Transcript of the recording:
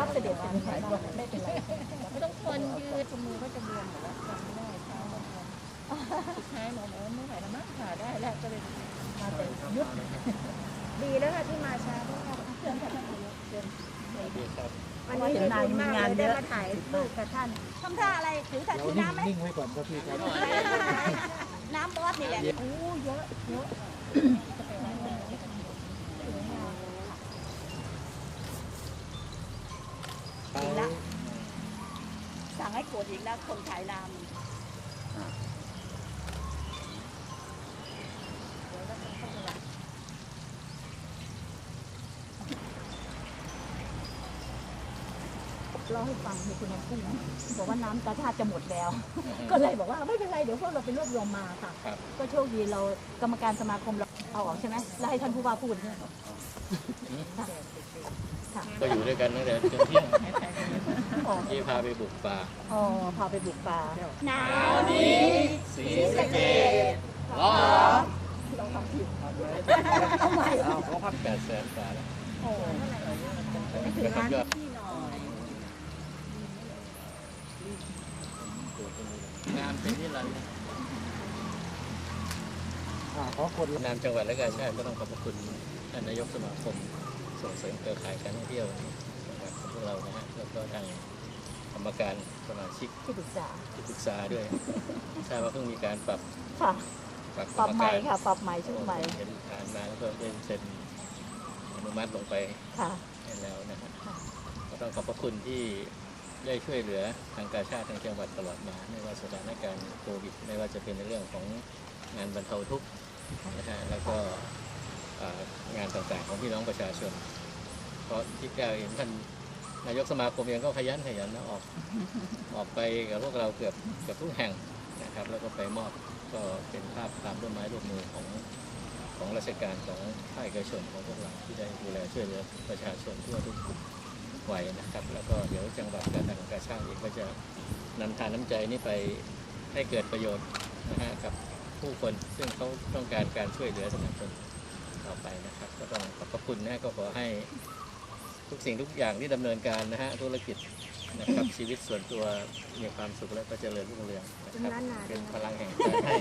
รับเสด็จเป็นยังไงบ้างไม่เป็นไรไม่ต้องทนยืดมือก็จะบวมหมดแล้วจำไม่ได้เช้าวันก่อนสุดท้ายหมอบอกว่าไม่ไหวแล้วมั้งผ่าได้แล้วก็เลยมาแต่ยุดดีแล้วค่ะที่มาช้าเพราะว่าเชิญค่ะท่านนายกเชิญวันว่านี้เห็นนายมีงานเยได้อะมาถ่ายรูปกับท่านทำท่าอะไรถือถ่ายเดี๋ยวถือนิ่งน้ำไหมนิ่งไว้ก่อนครับพี่ครับน้ำบอสนี่แหละโอ้เยอะเยอะอีกแล้วสั่ง ให้กดอีกแล้วคนถ่ายรามเล่าให้ฟังมีคุณน้ำพุ่งบอกว่าน้ำตาชาติจะหมดแล้ว ก็เลยบอกว่าไม่เป็นไรเดี๋ยวพวกเราไปรวบรวมมาค่ะครับก็โชคดีเรากรรมการสมาคมเราเอาออกใช่ไหมแล้วให้ท่านผู้ว่าพูดใช่ไหมค่ะค่ะก็อยู่ด้วยกันตั้งแต่จนเที่ยงอ๋อ ที่พาไปบุกป่า อ๋อ พาไปบุกป่าหนาวนี้สีสะเกดเราทำผิดอ้าวเขาพักแปดแสนกว่าแล้วโอ้นะครับยอดที่หน่อยงานเป็นที่รันดร์อ่าขอคนละนามจังหวัดและการชาติก็ต้องขอบพระคุณท่านนายกสมาคมส่งเสริมเครือข่ายการท่องเที่ยวนะครับของพวกเรานะฮะแล้วก็ทางก รรมการสมาชิกที่ปรึกษาที่ปรึกษาด้วยทราบว่าเพิ่งมีการปรับค่ะ ปรับกปรรับรมใหม่การค่ะ ปรับใหม่ชุดใหม่เห็นผ่านมาแล้วก็เป็นเซ็นอนุมัติลงไปค่ะให้แล้วนะครับค่ะก็ต้องขอบพระคุณที่ได้ช่วยเหลือทางการชาติทางจังหวัดตลอดมา ไม่ว่าสถานการณ์โควิด ไม่ว่าจะเป็นในเรื่องของงานบรรเทาทุกข์นะฮะแล้วก็เอ่องานต่างๆของพี่น้องประชาชน เพราะที่แก้วเห็นท่าน นายกสมาคมเองก็ขยันขยันนะออกออกไปกับพวกเราเกือบเกือบทุกแห่งนะครับ แล้วก็ไปมอบก็เป็นภาพตามร่วมไม้ร่วมมือของของราชการของภาคเอกชนของพวกเราที่ได้ดูแลช่วยเหลือประชาชนทั่วทุกวัยนะครับ แล้วก็เดี๋ยวจังหวัดการทางการชาติเองก็จะนำทานน้ำใจนี้ไปให้เกิดประโยชน์นะฮะกับผู้คนซึ่งเขาต้องการการช่วยเหลือสนับสนุนต่อไปนะครับ ก็ต้องขอบพระคุณนะก็ขอให้ทุ กสิ่งทุกอย่างที่ดำเนินการนะฮะธุรกิจนะครับชีวิตส่วนตัวมีความสุขและก็เจริญรุ่งเรืองนะครับเป็นพลังแห่งใจให้